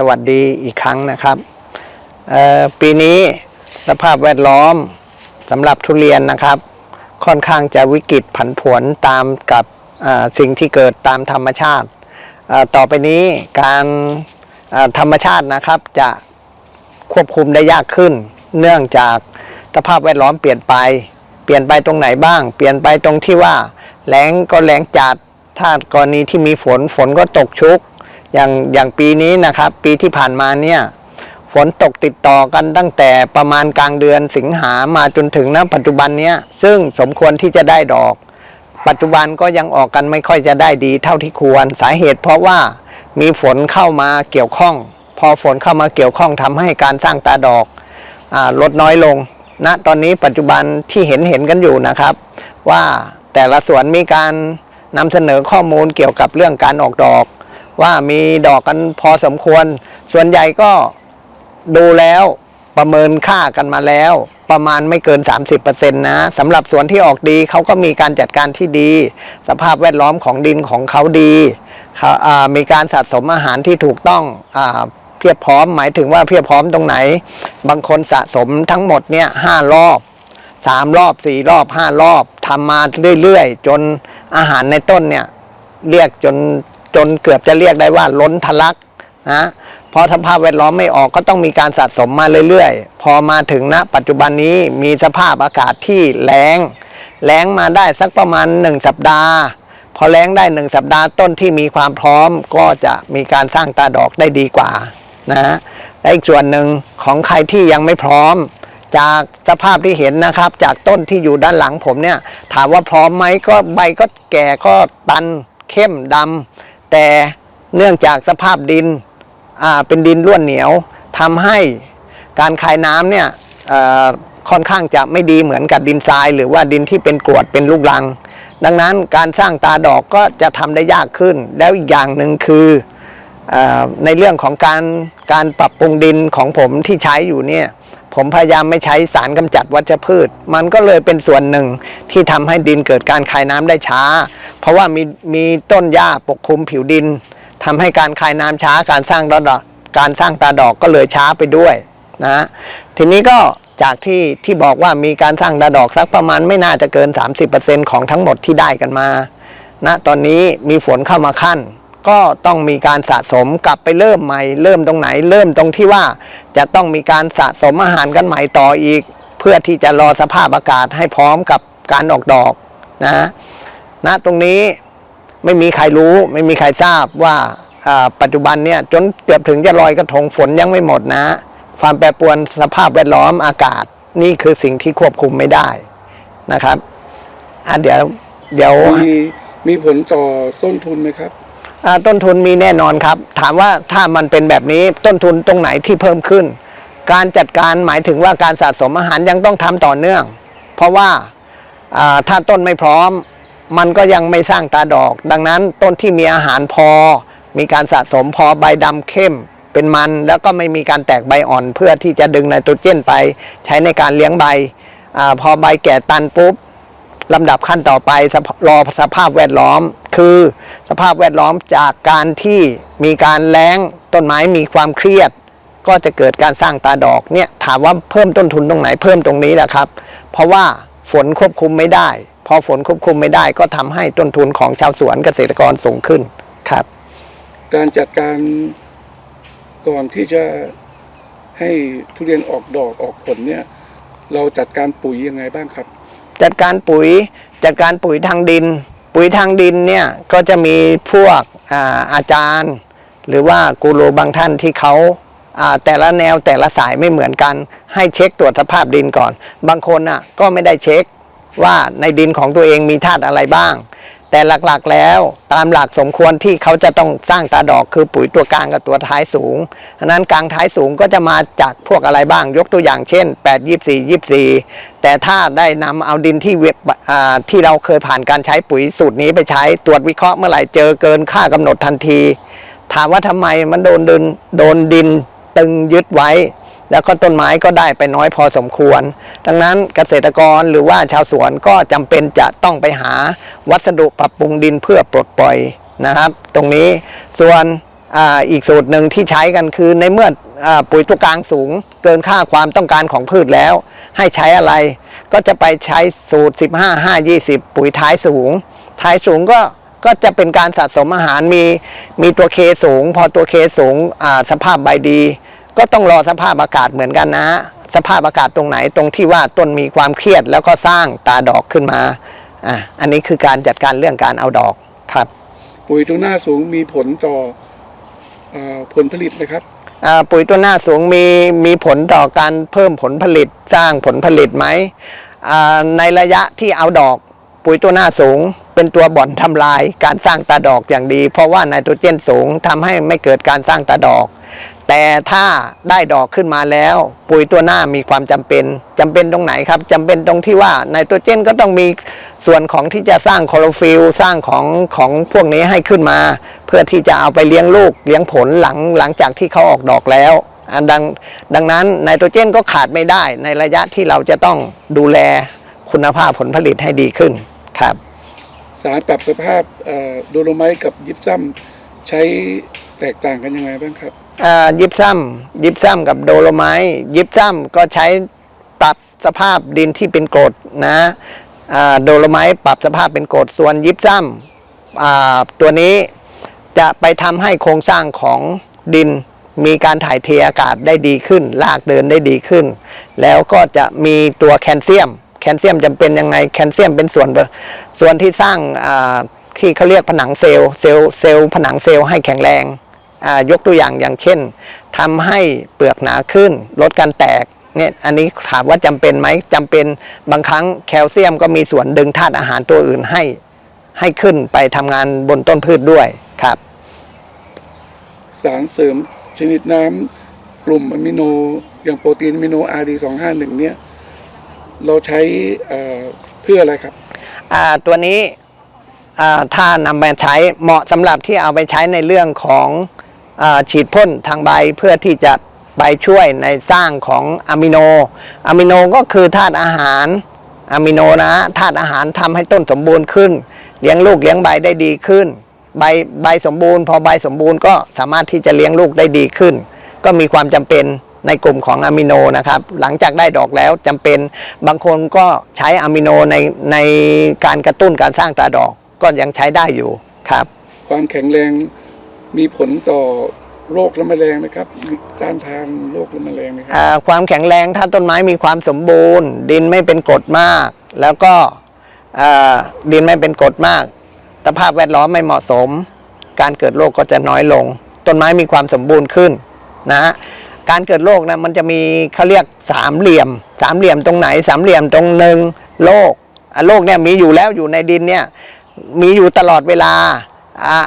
สวัสดีอีกครั้งนะครับปีนี้สภาพแวดล้อมสำหรับทุเรียนนะครับ ค่อนข้างจะวิกฤตผันผวนตามกับสิ่งที่เกิดตามธรรมชาติ ต่อไปนี้การธรรมชาตินะครับจะควบคุมได้ยากขึ้น เนื่องจากสภาพแวดล้อมเปลี่ยนไป เปลี่ยนไปตรงไหนบ้าง เปลี่ยนไปตรงที่ว่าแล้งก็แล้งจัดถ้ากรณีที่มีฝนฝนก็ตกชุก อย่างอย่างปีนี้นะครับ ปีที่ผ่านมาเนี่ยฝนตกติดต่อกันตั้งแต่ประมาณกลางเดือนสิงหามาจนถึงณปัจจุบันเนี้ยซึ่งสมควรที่จะได้ดอก ปัจจุบันก็ยังออกกันไม่ค่อยจะได้ดีเท่าที่ควรสาเหตุ เพราะว่ามีฝนเข้ามาเกี่ยวข้อง พอฝนเข้ามาเกี่ยวข้องทำให้การสร้างตาดอกอลดน้อยลงณตอนนี้ปัจจุบันที่เห็นเห็นกันอยู่นะครับ ว่าแต่ละสวนมีการนำเสนอข้อมูลเกี่ยวกับเรื่องการออกดอก ว่ามีดอกกันพอสมควร ส่วนใหญ่ก็ดูแล้วประเมินค่ากันมาแล้ว ประมาณไม่เกิน 30%นะสำหรับสวนที่ออกดีเขาก็มีการจัดการที่ดี สภาพแวดล้อมของดินของเขาดีเขามีการสะสมอาหารที่ถูกต้องอเพียบพร้อมหมายถึงว่าเพียบพร้อมตรงไหน บางคนสะสมทั้งหมดเนี่ยห้ารอบสามรอบสี่รอบห้ารอบทำมาเรื่อยๆ จนอาหารในต้นเนี่ยเรียกจน จนเกือบจะเรียกได้ว่าล้นทะลักนะพอสภาพแวดล้อมไม่ออกก็ต้องมีการสะสมมาเรื่อยๆ พอมาถึงณปัจจุบันนี้มีสภาพอากาศที่แรงแรงมาได้สักประมาณ 1 สัปดาห์ พอแรงได้ 1 สัปดาห์ต้นที่มีความพร้อมก็จะมีการสร้างตาดอกได้ดีกว่านะและอีกส่วนหนึ่งของใครที่ยังไม่พร้อม จากสภาพที่เห็นนะครับ จากต้นที่อยู่ด้านหลังผมเนี่ย ถามว่าพร้อมไหมก็ใบก็แก่ก็ตันเข้มดำ แต่เนื่องจากสภาพดินเป็นดินร่วนเหนียวทำให้การคายน้ำเนี่ยค่อนข้างจะไม่ดีเหมือนกับดินทราย หรือว่าดินที่เป็นกรวดเป็นลูกรัง ดังนั้นการสร้างตาดอกก็จะทำได้ยากขึ้น แล้วอีกอย่างหนึ่งคืออในเรื่องของการการปรับปรุงดินของผมที่ใช้อยู่เนี่ย ผมพยายามไม่ใช้สารกำจัดวัชพืช มันก็เลยเป็นส่วนหนึ่งที่ทำให้ดินเกิดการคายน้ำได้ช้า เพราะว่ามีมีต้นหญ้าปกคลุมผิวดินทำให้การคายน้ำช้าการสร้างตาดอกการสร้างตาดอกก็เลยช้าไปด้วยนะทีนี้ก็จากที่ที่บอกว่ามีการสร้างตาดอกสักประมาณไม่น่าจะเกิน 30%ของทั้งหมดที่ได้กันมาณตอนนี้มีฝนเข้ามาขั้น ก็ต้องมีการสะสมกลับไปเริ่มใหม่ เริ่มตรงไหน เริ่มตรงที่ว่าจะต้องมีการสะสมอาหารกันใหม่ต่ออีก เพื่อที่จะรอสภาพอากาศให้พร้อมกับการออกดอกนะณตรงนี้ไม่มีใครรู้ไม่มีใครทราบว่าปัจจุบันเนี่ยจนเกือบถึงจะลอยกระทงฝนยังไม่หมดนะ ความแปรปรวนสภาพแวดล้อมอากาศ นี่คือสิ่งที่ควบคุมไม่ได้นะครับอะเดี๋ยวเดี๋ยวมีมีผลต่อต้นทุนไหมครับ ต้นทุนมีแน่นอนครับ ถามว่าถ้ามันเป็นแบบนี้ต้นทุนตรงไหนที่เพิ่มขึ้น การจัดการหมายถึงว่าการสะสมอาหารยังต้องทำต่อเนื่อง เพราะว่าถ้าต้นไม่พร้อม มันก็ยังไม่สร้างตาดอก ดังนั้นต้นที่มีอาหารพอ มีการสะสมพอใบดำเข้มเป็นมัน แล้วก็ไม่มีการแตกใบอ่อน เพื่อที่จะดึงไนโตรเจนไป ใช้ในการเลี้ยงใบอพอใบแก่ตันปุ๊บลำดับขั้นต่อไปรอสภาพแวดล้อม คือสภาพแวดล้อมจากการที่มีการแล้งต้นไม้มีความเครียด ก็จะเกิดการสร้างตาดอกเนี่ยถามว่าเพิ่มต้นทุนตรงไหนเพิ่มตรงนี้แหละครับ เพราะว่าฝนควบคุมไม่ได้ พอฝนควบคุมไม่ได้ ก็ทำให้ต้นทุนของชาวสวนเกษตรกรสูงขึ้นครับ การจัดการก่อนที่จะให้ทุเรียนออกดอกออกผลเนี่ยเราจัดการปุ๋ยยังไงบ้างครับ จัดการปุ๋ยจัดการปุ๋ยทางดิน ปุ๋ยทางดินเนี่ยก็จะมีพวกอาอาจารย์ หรือว่ากูรูบางท่านที่เขาาแต่ละแนวแต่ละสายไม่เหมือนกัน ให้เช็คตรวจสภาพดินก่อน บางคนอะก็ไม่ได้เช็คว่าในดินของตัวเองมีธาตุอะไรบ้าง แต่หลักๆแล้วตามหลักสมควรที่เขาจะต้องสร้างตาดอกคือปุ๋ยตัวกลางกับตัวท้ายสูงฉะนั้นกลางท้ายสูงก็จะมาจากพวกอะไรบ้างยกตัวอย่างเช่น 8 24 24 แต่ถ้าได้นำเอาดินที่เวอ่าที่เราเคยผ่านการใช้ปุ๋ยสูตรนี้ไปใช้ตรวจวิเคราะห์เมื่อไหร่เจอเกินค่ากำหนดทันที ถามว่าทำไมมันโดนดินโดนดินตึงยึดไว้ แล้วก็ต้นไม้ก็ได้ไปน้อยพอสมควร ดังนั้นเกษตรกรหรือว่าชาวสวนก็จำเป็นจะต้องไปหาวัสดุปรับปรุงดินเพื่อปลดปล่อยนะครับ ตรงนี้ส่วนออีกสูตรหนึ่งที่ใช้กันคือในเมื่ออปุ๋ยตัวกลางสูง เกินค่าความต้องการของพืชแล้ว ให้ใช้อะไร ก็จะไปใช้สูตร 15 5 20 ปุ๋ยท้ายสูง ท้ายสูงก็ก็จะเป็นการสะสมอาหารมีมีตัวเคสูง พอตัวเคสูงสภาพใบดี ก็ต้องรอสภาพอากาศเหมือนกันนะ สภาพอากาศตรงไหนตรงที่ว่าต้นมีความเครียดแล้วก็สร้างตาดอกขึ้นมาอะอันนี้คือการจัดการเรื่องการเอาดอกครับปุ๋ยตัวหน้าสูงมีผลต่อเออผลผลิตนะครับอ่าปุ๋ยตัวหน้าสูงมีมีผลต่อการเพิ่มผลผลิตสร้างผลผลิตไหมอ่าในระยะที่เอาดอกปุ๋ยตัวหน้าสูง เป็นตัวบ่อนทำลายการสร้างตาดอกอย่างดี เพราะว่าไนโตรเจนสูงทำให้ไม่เกิดการสร้างตาดอก แต่ถ้าได้ดอกขึ้นมาแล้ว ปุ๋ยตัวหน้ามีความจำเป็นจำเป็นตรงไหนครับจำเป็นตรงที่ว่าไนโตรเจนก็ต้องมีส่วนของที่จะสร้างคลอโรฟิลสร้างของของพวกนี้ให้ขึ้นมา เพื่อที่จะเอาไปเลี้ยงลูกเลี้ยงผลหลังหลังจากที่เขาออกดอกแล้วอันดังดังนั้นไนโตรเจนก็ขาดไม่ได้ในระยะที่เราจะต้องดูแลคุณภาพผลผลิตให้ดีขึ้นครับ สารปรับสภาพโดโลไมต์กับยิปซัมใช้แตกต่างกันยังไงบ้างครับ ยิปซัมยิปซัมกับโดโลไมต์ยิปซัมก็ใช้ปรับสภาพดินที่เป็นกรดนะโดโลไมต์ปรับสภาพเป็นกรดส่วนยิปซัมอ่าตัวนี้จะไปทำให้โครงสร้างของดินมีการถ่ายเทอากาศได้ดีขึ้น ลากเดินได้ดีขึ้น แล้วก็จะมีตัวแคลเซียม แคลเซียมจำเป็นยังไงแคลเซียมเป็นส่วนส่วนที่สร้างที่เขาเรียกผนังเซลล์เซลล์เซลล์ผนังเซลล์ให้แข็งแรง ยกตัวอย่างอย่างเช่นทำให้เปลือกหนาขึ้น ลดการแตกเนี่ยอันนี้ถามว่าจำเป็นไหมจำเป็นบางครั้งแคลเซียมก็มีส่วนดึงธาตุอาหารตัวอื่นให้ให้ขึ้นไปทำงานบนต้นพืชด้วยครับ สารเสริมชนิดน้ำกลุ่มอะมิโนอย่างโปรตีนอะมิโนอาร์ดีสองห้าหนึ่งเนี่ยเราใช้เอ่อเพื่ออะไรครับอ่าตัวนี้อ่าถ้านำมาใช้เหมาะสำหรับที่เอาไปใช้ในเรื่องของอา ฉีดพ่นทางใบเพื่อที่จะไปช่วยในสร้างของอะมิโนอะมิโนก็คือธาตุอาหารอะมิโนนะธาตุอาหารทำให้ต้นสมบูรณ์ขึ้น เลี้ยงลูกเลี้ยงใบได้ดีขึ้น ใบใบสมบูรณ์ พอใบสมบูรณ์ก็สามารถที่จะเลี้ยงลูกได้ดีขึ้น ก็มีความจำเป็นในกลุ่มของอะมิโนนะครับ หลังจากได้ดอกแล้วจำเป็นบางคนก็ใช้อะมิโนในในการกระตุ้นการสร้างตาดอกก็ยังใช้ได้อยู่ครับ ความแข็งแรง มีผลต่อโรคละแมลงไหมครับมีต้านทานโรคละแมลงไหมครับ อ่าความแข็งแรงถ้าต้นไม้มีความสมบูรณ์ ดินไม่เป็นกรดมาก แล้วก็อ่าดินไม่เป็นกรดมากสภาพแวดล้อมไม่เหมาะสม การเกิดโรคก็จะน้อยลง ต้นไม้มีความสมบูรณ์ขึ้นนะฮะการเกิดโรคนะมันจะมีเขาเรียกสามเหลี่ยม สามเหลี่ยมตรงไหน สามเหลี่ยมตรงหนึ่งโรคอะโรคเนี่ยมีอยู่แล้วอยู่ในดินเนี่ยมีอยู่ตลอดเวลา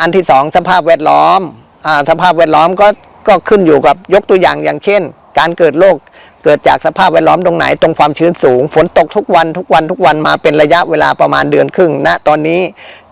อันที่สองสภาพแวดล้อมอสภาพแวดล้อมก็ก็ขึ้นอยู่กับยกตัวอย่างอย่างเช่น การเกิดโรคเกิดจากสภาพแวดล้อมตรงไหนตรงความชื้นสูง ฝนตกทุกวันทุกวันทุกวันมาเป็นระยะเวลาประมาณเดือนครึ่งณตอนนี้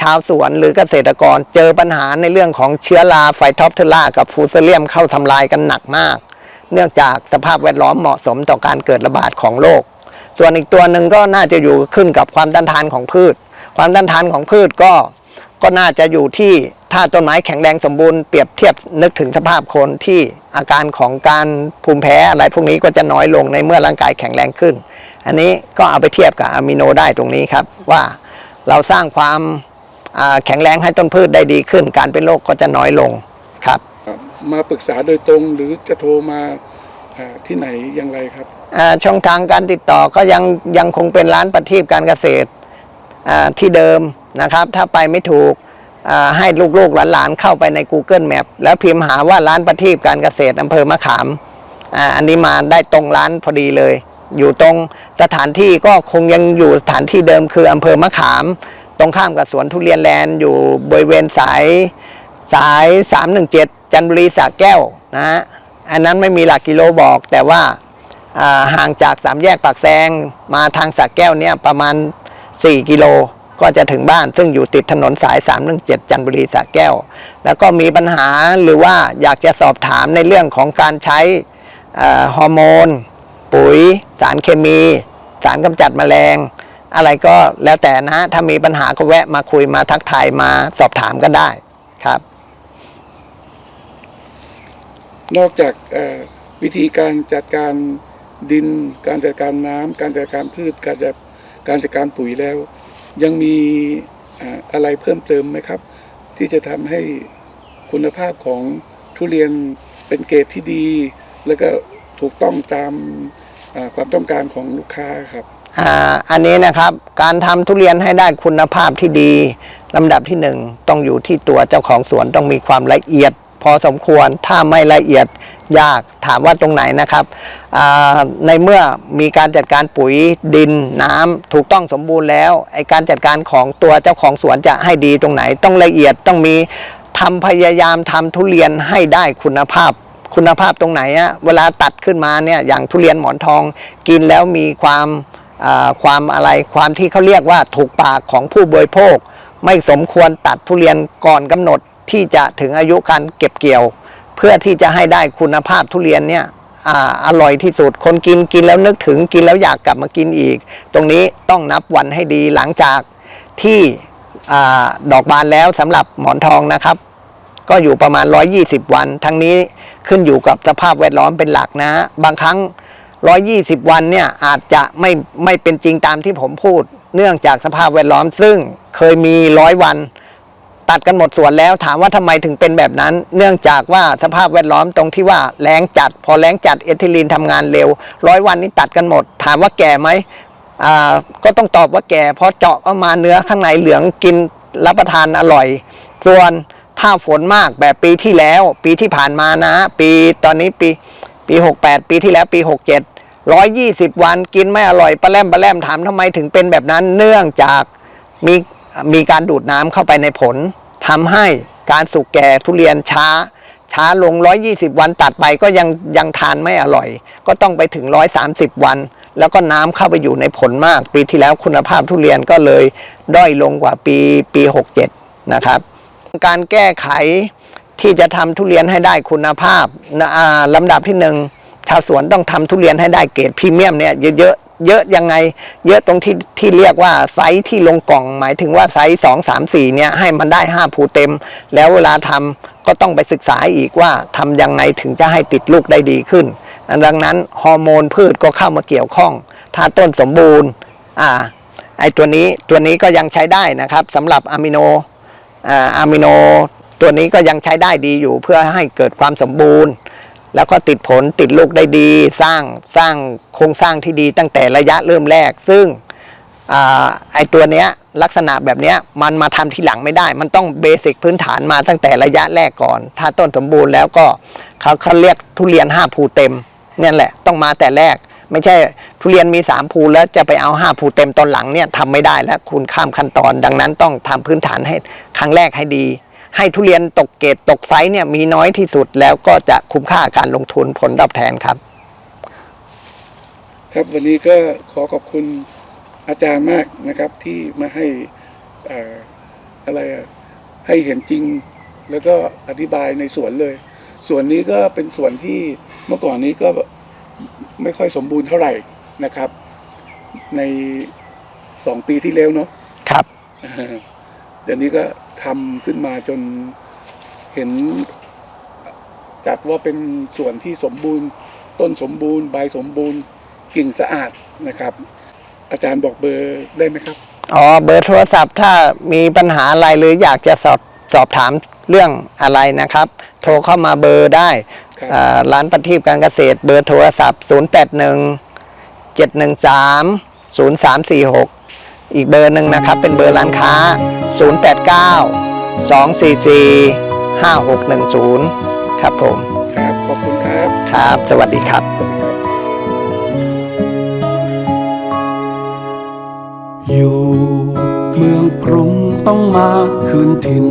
ชาวสวนหรือเกษตรกรเจอปัญหาในเรื่องของเชื้อราไฟท็อปเทอร่ากับฟูเซเลียมเข้าทำลายกันหนักมาก เนื่องจากสภาพแวดล้อมเหมาะสมต่อการเกิดระบาดของโรคส่วนอีกตัวหนึ่งก็น่าจะอยู่ขึ้นกับความต้านทานของพืช ความต้านทานของพืชก็ ก็น่าจะอยู่ที่ถ้าต้นไม้แข็งแรงสมบูรณ์เปรียบเทียบนึกถึงสภาพคนที่อาการของการภูมิแพ้อะไรพวกนี้ก็จะน้อยลงในเมื่อร่างกายแข็งแรงขึ้น อันนี้ก็เอาไปเทียบกับอะมิโนได้ตรงนี้ครับ ว่าเราสร้างความอ่าแข็งแรงให้ต้นพืชได้ดีขึ้น การเป็นโรคก็จะน้อยลงครับครับมาปรึกษาโดยตรงหรือจะโทรมาอ่าที่ไหนอย่างไรครับอ่าช่องทางการติดต่อก็ยังยังคงเป็นร้านประทีปการเกษตรอ่าที่เดิม นะครับ ถ้าไปไม่ถูกให้ลูกๆหลานๆเข้าไปใน Google Map แล้วพิมพ์หาว่าร้านประทีปการเกษตรอำเภอมะขามออันนี้มาได้ตรงร้านพอดีเลย อยู่ตรงสถานที่ก็คงยังอยู่สถานที่เดิมคืออำเภอมะขาม ตรงข้ามกับสวนทุเรียนแลนด์อยู่บริเวณสายสาย 317 จันทบุรีสระแก้วนะฮะอันนั้นไม่มีหลักกิโลบอก แต่ว่าห่างจากสามแยกปากแซงมาทางสักแก้วเนี่ยประมาณ 4 กิโล ก็จะถึงบ้านซึ่งอยู่ติดถนนสาย 317 จันทบุรีสระแก้ว แล้วก็มีปัญหาหรือว่าอยากจะสอบถามในเรื่องของการใช้ฮอร์โมน ปุ๋ย สารเคมี สารกำจัดแมลง อะไรก็แล้วแต่นะถ้ามีปัญหาก็แวะมาคุยมาทักทายมาสอบถามก็ได้ครับ นอกจากวิธีการจัดการดิน การจัดการน้ำการจัดการพืชการจัดการจัดการปุ๋ยแล้ว ยังมีอะไรเพิ่มเติมไหมครับ ที่จะทำให้คุณภาพของทุเรียนเป็นเกรดที่ดี แล้วก็ถูกต้องตามความต้องการของลูกค้าครับอันนี้นะครับการทำทุเรียนให้ได้คุณภาพที่ดีลำดับที่หนึ่งต้องอยู่ที่ตัวเจ้าของสวนต้องมีความละเอียด พอสมควรถ้าไม่ละเอียดยากถามว่าตรงไหนนะครับ ในเมื่อมีการจัดการปุ๋ยดินน้ำถูกต้องสมบูรณ์แล้วไอการจัดการของตัวเจ้าของสวนจะให้ดีตรงไหน ต้องละเอียดต้องมีทำพยายามทำทุเรียนให้ได้คุณภาพคุณภาพตรงไหนอะเวลาตัดขึ้นมาเนี่ยอย่างทุเรียนหมอนทองกินแล้วมีความความอะไรความที่เขาเรียกว่าถูกปากของผู้บริโภค ไม่สมควรตัดทุเรียนก่อนกำหนด ที่จะถึงอายุการเก็บเกี่ยว เพื่อที่จะให้ได้คุณภาพทุเรียนเนี่ยออร่อยที่สุดคนกินกินแล้วนึกถึงกินแล้วอยากกลับมากินอีก ตรงนี้ต้องนับวันให้ดีหลังจากที่อดอกบานแล้วสำหรับหมอนทองนะครับ ก็อยู่ประมาณ 120 วัน ทั้งนี้ขึ้นอยู่กับสภาพแวดล้อมเป็นหลักนะ บางครั้ง 120 วันเนี่ยอาจจะไม่ไม่เป็นจริงตามที่ผมพูด เนื่องจากสภาพแวดล้อมซึ่งเคยมีร้อยวัน ตัดกันหมดส่วนแล้วถามว่าทำไมถึงเป็นแบบนั้น เนื่องจากว่าสภาพแวดล้อมตรงที่ว่าแรงจัด พอแรงจัดเอทิลีนทำงานเร็วร้อยวันนี้ตัดกันหมด ถามว่าแก่ไหมอ่าก็ต้องตอบว่าแก่เพราะเจาะออกมาเนื้อข้างในเหลืองกินรับประทานอร่อย ส่วนถ้าฝนมากแบบปีที่แล้ว ปีที่ผ่านมานะ ปีตอนนี้ปีปี 68 ปีที่แล้วปี 67 120 วันกินไม่อร่อยปลาแรมปลาแรมถามทำไมถึงเป็นแบบนั้น เนื่องจากมี มีการดูดน้ำเข้าไปในผลทำให้การสุกแก่ทุเรียนช้า ช้าลง 120 วันตัดไปก็ยังยังทานไม่อร่อย ก็ต้องไปถึง 130 วัน แล้วก็น้ำเข้าไปอยู่ในผลมาก ปีที่แล้วคุณภาพทุเรียนก็เลยด้อยลงกว่าปีปี 67 นะครับ การแก้ไขที่จะทำทุเรียนให้ได้คุณภาพนะอ่าลำดับที่หนึ่งชาวสวนต้องทำทุเรียนให้ได้เกรดพรีเมียมเนี่ยเยอะ เยอะยังไง เยอะตรงที่ที่เรียกว่าไซส์ที่ลงกล่อง หมายถึงว่าไซส์สองสามสี่เนี่ยให้มันได้ห้าภูเต็ม แล้วเวลาทำก็ต้องไปศึกษาอีกว่าทำยังไงถึงจะให้ติดลูกได้ดีขึ้น ดังนั้นฮอร์โมนพืชก็เข้ามาเกี่ยวข้อง ถ้าต้นสมบูรณ์อ่าไอตัวนี้ตัวนี้ก็ยังใช้ได้นะครับสำหรับอะมิโนอ่าอะมิโน ตัวนี้ก็ยังใช้ได้ดีอยู่เพื่อให้เกิดความสมบูรณ์ แล้วก็ติดผลติดลูกได้ดี สร้างสร้างโครงสร้างที่ดีตั้งแต่ระยะเริ่มแรก ซึ่งอไอตัวเนี้ยลักษณะแบบเนี้ยมันมาทำทีหลังไม่ได้ มันต้องเบสิกพื้นฐานมาตั้งแต่ระยะแรกก่อน ถ้าต้นสมบูรณ์แล้วก็เขาเขาเรียกทุเรียนห้าภูเต็มเนี่ยแหละต้องมาแต่แรก ไม่ใช่ทุเรียนมีสามภูแล้วจะไปเอาห้าภูเต็มตอนหลังเนี่ยทำไม่ได้แล้วคุณข้ามขั้นตอน ดังนั้นต้องทำพื้นฐานให้ครั้งแรกให้ดี ให้ทุเรียนตกเกรดตกไซส์เนี่ยมีน้อยที่สุดแล้วก็จะคุ้มค่าการลงทุนผลตอบแทนครับ ครับวันนี้ก็ขอขอบคุณอาจารย์มากนะครับที่มาให้อ่าอะไรอะให้เห็นจริง แล้วก็อธิบายในสวนเลย ส่วนนี้ก็เป็นส่วนที่เมื่อก่อนนี้ก็ไม่ค่อยสมบูรณ์เท่าไหร่นะครับ ในสองปีที่แล้วเนาะครับอ่าเดี๋ยวนี้ก็ ทำขึ้นมาจนเห็นจัดว่าเป็นส่วนที่สมบูรณ์ ต้นสมบูรณ์ใบสมบูรณ์กิ่งสะอาดนะครับ อาจารย์บอกเบอร์ได้ไหมครับอ๋อเบอร์โทรศัพท์ถ้ามีปัญหาอะไรหรืออยากจะสอบสอบถามเรื่องอะไรนะครับ โทรเข้ามาเบอร์ได้ครับอ่าร้านประทีปการเกษตรเบอร์โทรศัพท์ 081 713 0346 อีกเบอร์หนึ่งนะครับ เป็นเบอร์ร้านค้า 089 244 5610 ครับผม ครับ ขอบคุณครับ ครับ สวัสดีครับ อยู่เมืองกรุงต้องมาคืนถิ่น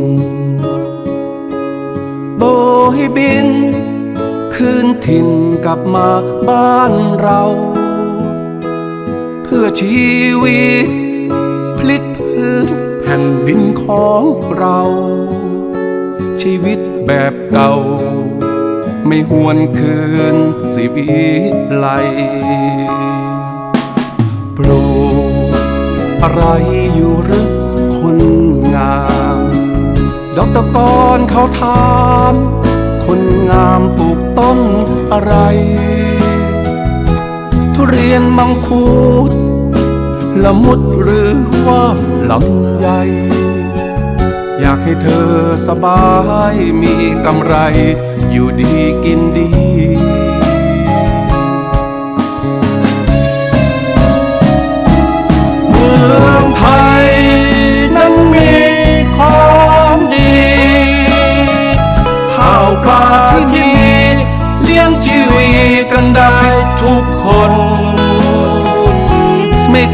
โบยบิน คืนถิ่นกลับมาบ้านเรา เพื่อชีวิตพลิกพื้น แผ่นดินของเรา ชีวิตแบบเก่า ไม่หวนคืนสิวิไลปลูกอะไรอยู่หรือคนงามดอกตะกอนเขาถามคคนงามปลูกต้นอะไร ทุเรียนมังคุด ละมุดหรือว่าลำไยอยากให้เธอสบายมีกำไร อยู่ดีกินดี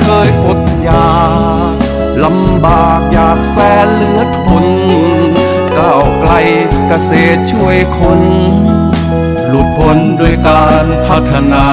เคยอดอยากลำบากอยากแสนเหลือทนก้าวไกลเกษตรช่วยคน หลุดพ้นด้วยการพัฒนา